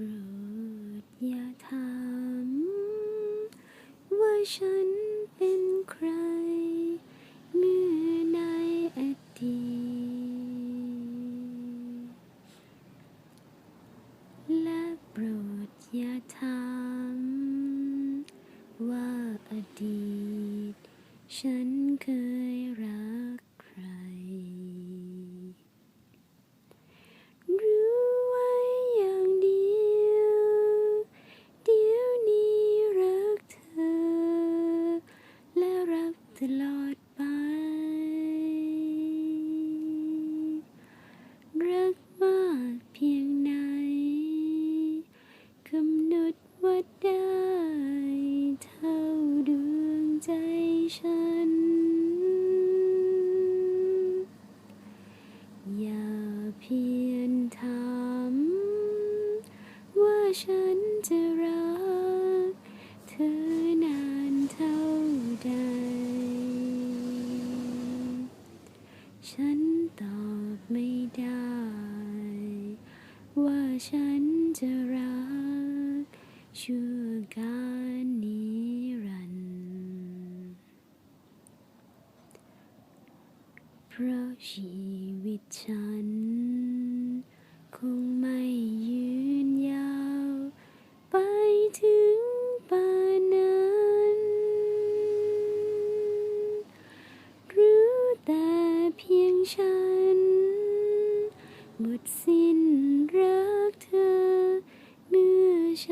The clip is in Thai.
รดอย่าถามว่าฉันเป็นใคร เมื่อในอดีตและโปรดอย่าถามว่าอดีต ฉันเคย อย่าเพียรถามว่าฉันจะรัก เธอนานเท่าใด ฉันตอบไม่ได้ ว่าฉันจะรักชั่วการนิรันดร์เพ ราะชีวิตฉัน คงไม่ยืนยาว ไปถึงป่านนั้น รู้แต่เพียงฉัน หมดสิ้นรักเธอ เมื่อฉ